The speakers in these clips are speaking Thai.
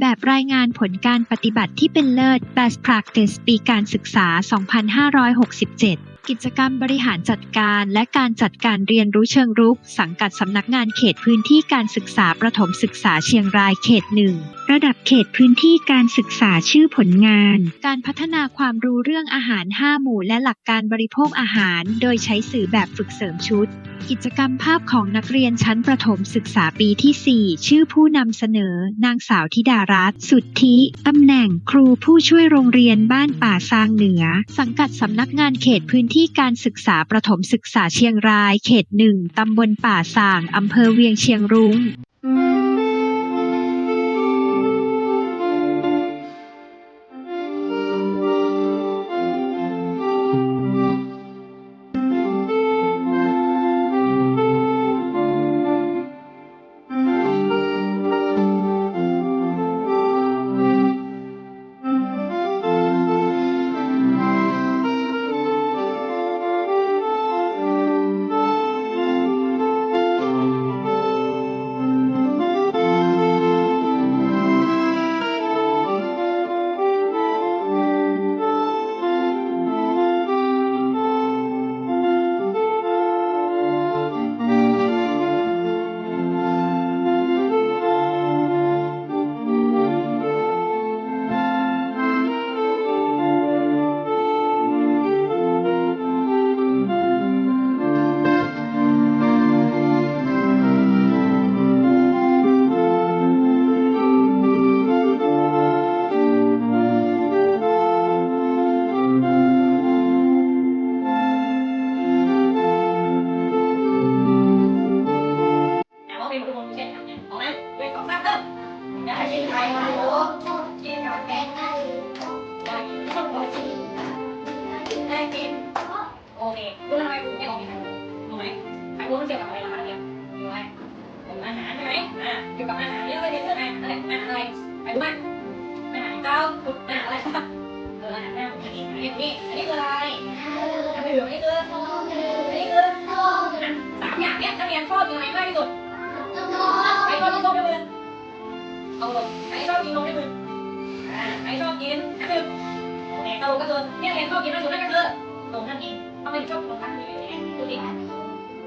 แบบรายงานผลการปฏิบัติที่เป็นเลิศ Best Practice ปีการศึกษา 2567 กิจกรรมบริหารจัดการและการจัดการเรียนรู้เชิงรุก สังกัดสำนักงานเขตพื้นที่การศึกษาประถมศึกษาเชียงรายเขตหนึ่งระดับเขตพื้นที่การศึกษาชื่อผลงาน การพัฒนาความรู้เรื่องอาหาร 5 หมู่ และหลักการบริโภคอาหาร โดยใช้สื่อแบบฝึกเสริมชุด กิจกรรมภาพของนักเรียนชั้นประถมศึกษาปีที่ 4 ชื่อผู้นำเสนอ นางสาวธิดารัตน์สุทธิตำแหน่งครูผู้ช่วยโรงเรียนบ้านป่าซางเหนือ สังกัดสำนักงานเขตพื้นที่ที่การศึกษาประถมศึกษาเชียงราย เขตหนึ่ง ตำบลป่าซาง อำเภอเวียงเชียงรุง้ ไข่มุกมันเกี่ยวกับอะไรล่ะคะเนี่ยรู้ไหมเป็นอาหารใช่ไหมอ่าเกี่ยวกับอาหารเยอะเลยเรื่องอาหารอะไรอาหารอะไรไปดูบ้างอาหารเจ้าอาหา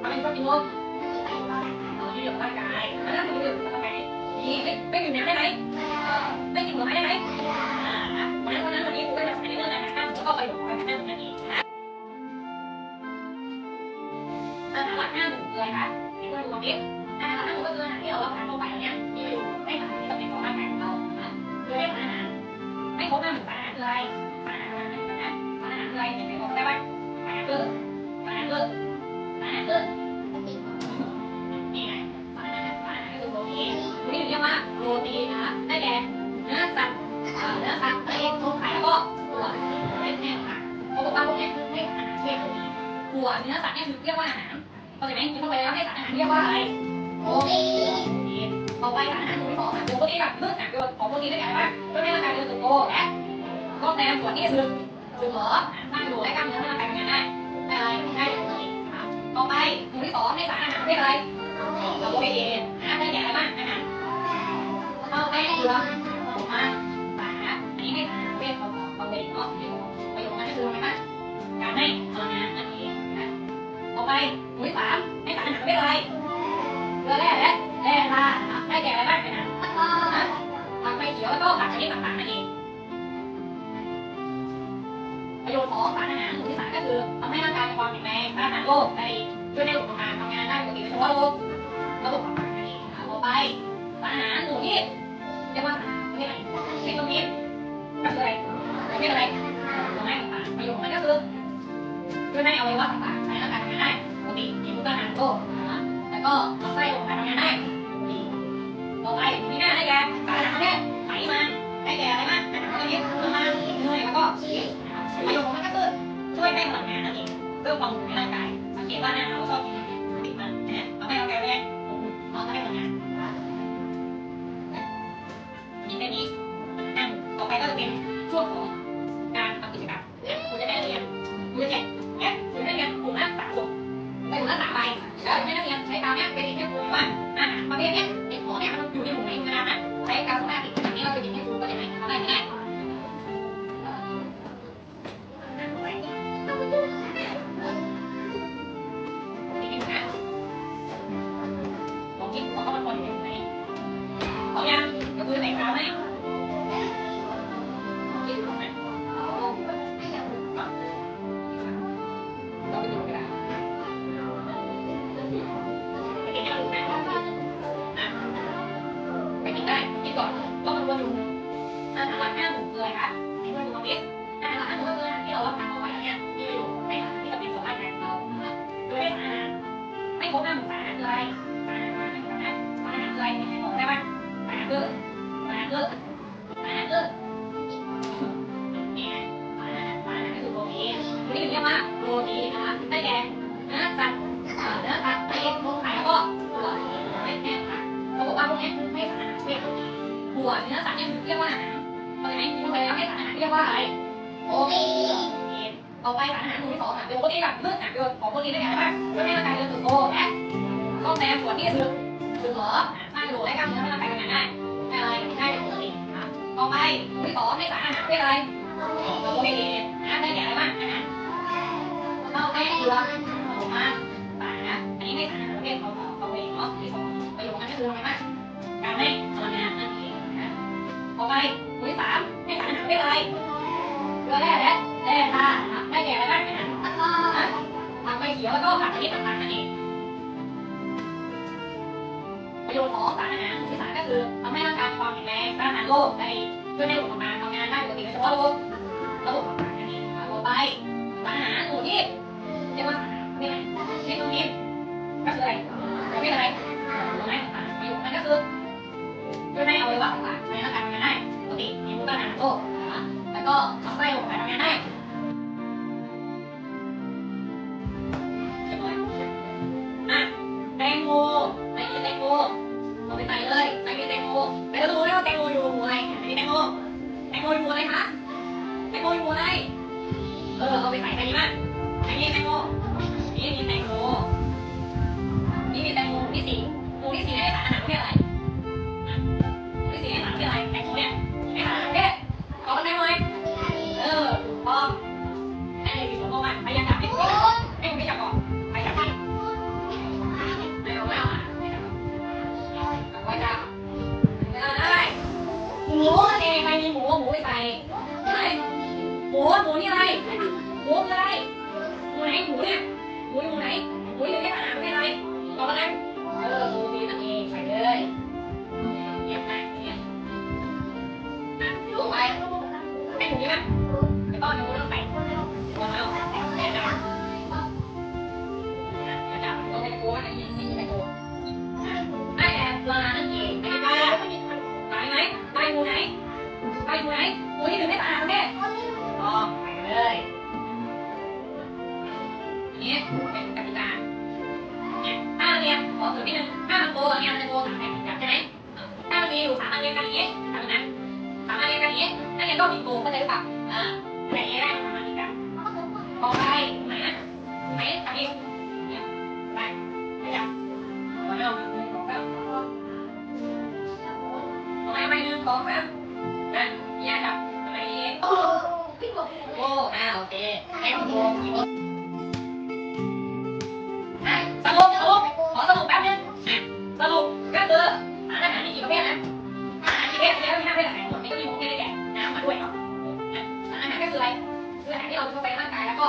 รอะไรครับเอออาหารแม่ผมอันนี้อันนี้อันนี้คืออะไรอันนี้คืออันนี้คืออันนี้คือสามอย่างเนี้ยนักเรียนชอบกินอะไรมากที่สุดไอ้ชอบกินนมในมือ เนื้อสัตว์เนี่ยคือเรียกว่าอาหารเข้าใจไหมกินเข้าไปแล้วให้สารอาหารเรียกว่าอะไรโอเคต่อไปสารอาหารหมู่ที่สองอะตัวพวกนี้แบบเลือกอะตัวของพวกนี้ได้ไรบ้างเพื่อให้ร่างกายเจริญเติบโตและก็แนวส่วนนี้คือคือเหรอสร้างดูกและกล้ามเนื้อให้ร่างกายทำงานได้ได้อะไรได้เลยต่อไปหมู่ที่สองให้สารอาหารประเภทอะไรเราประเภทเอนะได้แก่อะไรบ้างอาหารข้าวแป้งเกลือ อาหารประเภทอะไรเกลือแร่และแร่ธาตุนะครับได้แก่อะไรบ้างนะผักใบเขียวแล้วก็ผักชนิดต่างๆนั่นเองประโยชน์ของสารอาหารหมู่ที่สามก็คือทำให้ร่างกายมีความแข็งแรงต้านทานโรคได้ช่วยให้ระบบของารทำงานได้ปกติโดยเฉพาะระบบระบบขับถ่ายนั่นเองนะครับต่อไปสารอาหารหมู่ที่เรียกว่าประเภทไหนเช่นตรงนี้ก็คืออะไรประเภทอะไรตัวไม้ต่างๆประโยชน์ของมันก็คือช่วยให้อวัยวะต่างๆ ก็ไส้ลงไปทำงานได้ดีต่อไปมีหน้าได้แก่สารอาหารประเภทไขมันได้แก่อะไรบ้างอาหารประเภทน้ำมันเนยแล้วก็ชีสประโยชน์ของมันก็คือช่วยให้พลังงานนั่นเองเพื่อความหนุนในร่างกายสังเกตว่านะ เนื้อสัตว์เนี่ยเรียกว่าอาหารเข้าใจไหมเข้าใจแล้วให้สารอาหารเรียกว่าอะไรโปรตีนต่อไปสารอาหารหมู่ที่สองค่ะเป็นโปรตีนกับเลือดอะเป็นของโปรตีนได้แก่อะไรบ้างช่วยให้ร่างกายเจริญเติบโตและซ่อมแซมส่วนที่สึกสึกหรอสร้างกระดูกและกล้ามเนื้อให้ร่างกายทำงานได้ได้ อะไรได้โปรตีนครับต่อไปหมู่ที่สองให้สารอาหารเรียกอะไรโปรตีนนะได้แก่อะไรบ้างอาหารข้าวแป้งเกลือหมูม้าปลาอันนี้ให้สารอาหารประเภทเขาเขาเองเนาะที่สองประโยชน์มันก็คืออะไรบ้างการให้พลังงานนั่นเองนะต่อไปหมู่ที่สามให้สารอาหารเรียกอะไรเกลือแร่และแร่ธาตุได้แก่อะไรบ้างอาหารผักใบเขียวแล้วก็ผักชนิดต่างๆนั่นเองประโยชน์ของสารอาหารหมู่ที่สามก็ คือทำให้ร่างกายความแข็งแรงต้านทานโรคได้ช่วยให้ระบบทำงาทำงานได้ปกติโดยเฉพาะระบบระบบต่างๆนั่นเองรับต่อไปสารอาหารหมู่ที่เรียกว่าสารอาหารนี่ไหมนี่ตรงนี้ก็คืออะไรประเภทอะไรรู้ไหมอะประโยชน์มันก็คือช่วยให้อวัยวะต่างๆในร่างกายทำงานได้ปกติมีภูมิต้านทานโรคแล้วก็ทำให้ระบบการทำงานได้ แต่ราดูได้ว่าแตงโมอยู่หัวอะไรอันนี้แตงโมแตงโมอยู่หัวอะไรคะแตงโมอยู่หัวอะไร เออเอาไปใส่ไปดีมางอันนี้แตงโมนี่มีแตงโมนี่มีแตงโมนี่สี่หมู่ที่สี่ได้สารอาหารประเภทอะไร หมูหมูนี่อะไรหมูคืออะไรหมูไหนหมูเนี่ยหมูอยู่ไหนหมูอยู่ที่อาหาร ขอสูตรนิดนึงถ้ามันโตเนี่ยมันจะโตสามแบบใช่ไหมถ้ามันมีอยู่สามอันเรียนกันอย่างนี้ทำนั้นสามารถเรียนกันอย่างนี้นักเรียนก็มีโกเข้าใจหรือเปล่าอ่าแต่เอได้ประมาณนี้กันต่อไปไหนนะไหนกับอีกเนี่ยไปไปจับต่อไปเอาหนึ่งสองสามต่อไปไปหนึ่งสองสามนะยาจับอะไรเองโอ้โอ้อ่าโอเคให้คุณโก ก็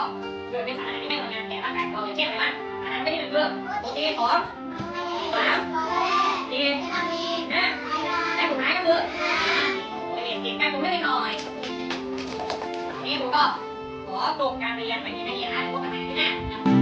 เกิดเป็นสารอาหารที่ไม่ทำงานแก่ร่างกายของเราอย่างเช่นอะไรบ้างอาหารไม่ได้หนึ่งเดืองโปรตีนของสามสี่ห้าและสุดท้ายก็คือโปรตีนกินแป้งผมไม่ได้หน่อยนี่ผมก็ขอจบการเรียนไปที่นี่นนะพบกันใหม่ที่หน้า